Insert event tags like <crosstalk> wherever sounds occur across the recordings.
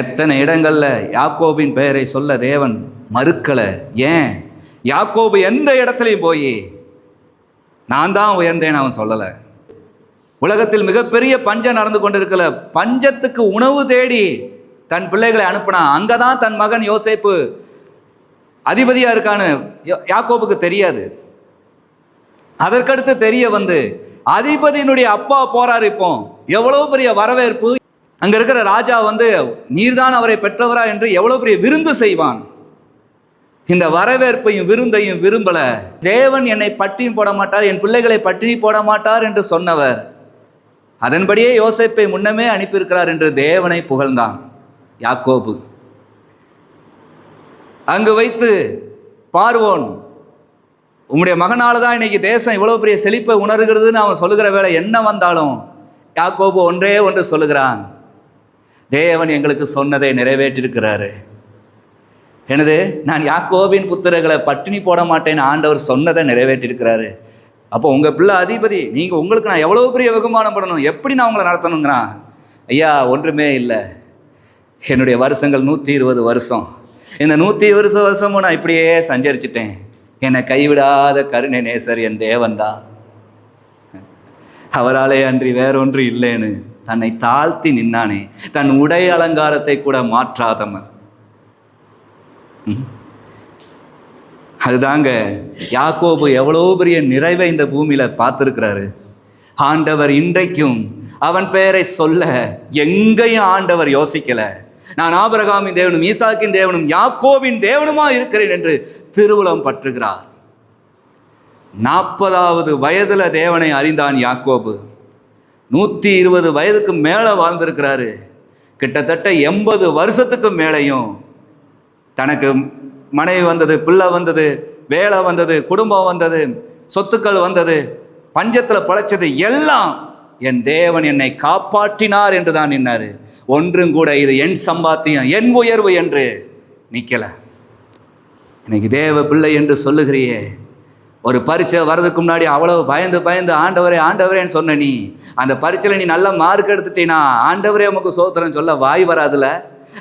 எத்தனை இடங்களில் யாக்கோபின் பெயரை சொல்ல தேவன் மறுக்கலை? ஏன்? யாக்கோபு எந்த இடத்துலையும் போய் நான் தான் உயர்ந்தேன் அவன் சொல்லலை. உலகத்தில் மிகப்பெரிய பஞ்சம் நடந்து கொண்டிருக்கல. பஞ்சத்துக்கு உணவு தேடி தன் பிள்ளைகளை அனுப்புனான் அங்கே தான் தன் மகன் யோசேப்பு அதிபதியாக இருக்கான்னு யாக்கோபுக்கு தெரியாது. அதற்கடுத்து தெரிய வந்து அதிபதியினுடைய அப்பா போறார் இப்போ. எவ்வளவு பெரிய வரவேற்பு? அங்கே இருக்கிற ராஜா வந்து நீர்தான் அவரை பெற்றவரா என்று எவ்வளோ பெரிய விருந்து செய்வான்? இந்த வரவேற்பையும் விருந்தையும் விரும்பல. தேவன் என்னை பட்டினி போட மாட்டார் என் பிள்ளைகளை பட்டினி போட மாட்டார் என்று சொன்னவர். அதன்படியே யோசிப்பை முன்னமே அனுப்பியிருக்கிறார் என்று தேவனை புகழ்ந்தான் யாக்கோபு. அங்கு வைத்து பார்வோன் உம்முடைய மகனால தான் இன்னைக்கு தேசம் இவ்வளோ பெரிய செழிப்பை உணர்கிறதுன்னு அவன் சொல்லுகிற வேலை என்ன வந்தாலும்? யாக்கோபு ஒன்றே ஒன்று சொல்லுகிறான். தேவன் எங்களுக்கு சொன்னதை நிறைவேற்றிருக்கிறாரு. எனது நான் யாக்கோவின் புத்திரர்களை பட்டினி போட மாட்டேன்னு ஆண்டவர் சொன்னதை நிறைவேற்றிருக்கிறாரு. அப்போ உங்கள் பிள்ளை அதிபதி நீங்கள் உங்களுக்கு நான் எவ்வளோ பெரிய வெகுமானம் பண்ணணும் எப்படி நான் உங்களை நடத்தணுங்கிறான்? ஐயா ஒன்றுமே இல்லை. என்னுடைய வருஷங்கள் நூற்றி இருபது வருஷம். இந்த நூற்றி இருபது வருஷமும் நான் இப்படியே சஞ்சரிச்சிட்டேன். என்னை கைவிடாத கருணை நேசர் என் தேவன்தான் அவராலே அன்றி வேறொன்று இல்லைன்னு. தன்னை தாழ்த்தி நின்னானே தன் உடை அலங்காரத்தை கூட மாற்றாதவர் அதுதாங்க யாக்கோபு எவ்வளோ பெரிய நிறைவை இந்த பூமியில் பார்த்துருக்கிறாரு. ஆண்டவர் இன்றைக்கும் அவன் பெயரை சொல்ல எங்கேயும் ஆண்டவர் யோசிக்கலை. நான் ஆபரகாமின் தேவனும் ஈசாக்கின் தேவனும் யாக்கோவின் தேவனுமா இருக்கிறேன் என்று திருவுளம் பற்றுகிறார். நாற்பதாவது வயதில் தேவனை அறிந்தான் யாக்கோபு. நூற்றி இருபது வயதுக்கு மேலே வாழ்ந்திருக்கிறாரு. கிட்டத்தட்ட எண்பது வருஷத்துக்கு மேலேயும் தனக்கு மனைவி வந்தது பிள்ளை வந்தது வேலை வந்தது குடும்பம் வந்தது சொத்துக்கள் வந்தது பஞ்சத்தில் பழைச்சது எல்லாம் என் தேவன் என்னை காப்பாற்றினார் என்று தான் நின்னார். ஒன்றும் கூட இது என் சம்பாத்தியம் என் உயர்வு என்று நிற்கலை இன்னைக்கு தேவ பிள்ளை என்று சொல்லுகிறியே ஒரு பரீட்சை வர்றதுக்கு முன்னாடி அவ்வளவு பயந்து பயந்து ஆண்டவரே ஆண்டவரேன்னு சொன்ன நீ. அந்த பரீட்சையில் நீ நல்லா மார்க் எடுத்துட்டீனா? ஆண்டவரே உமக்கு சோத்திரம் சொல்ல வாய் வராதுல?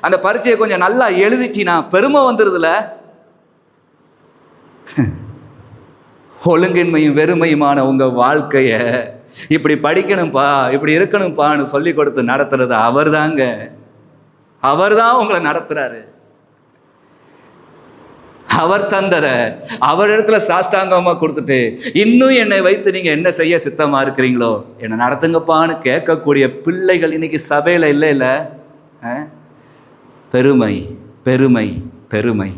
அந்த பரீட்சையை கொஞ்சம் நல்லா எழுதிட்டினா? பெருமை வந்துடுதுல <laughs> ஒழுங்கின்மையும் வெறுமையுமான உங்கள் வாழ்க்கையை இப்படி படிக்கணும்ப்பா இப்படி இருக்கணும்ப்பான்னு சொல்லி கொடுத்து நடத்துறது அவர் தாங்க அவர் தான் உங்களை நடத்துகிறாரு அவர் தந்தத அவர் இடத்துல சாஷ்டாங்கமாக கொடுத்துட்டு இன்னும் என்னை வைத்து நீங்கள் என்ன செய்ய சித்தமாக இருக்கிறீங்களோ? என்னை நடத்துங்கப்பான்னு கேட்கக்கூடிய பிள்ளைகள் இன்னைக்கு சபையில் இல்லை இல்லை பெருமை பெருமை பெருமை.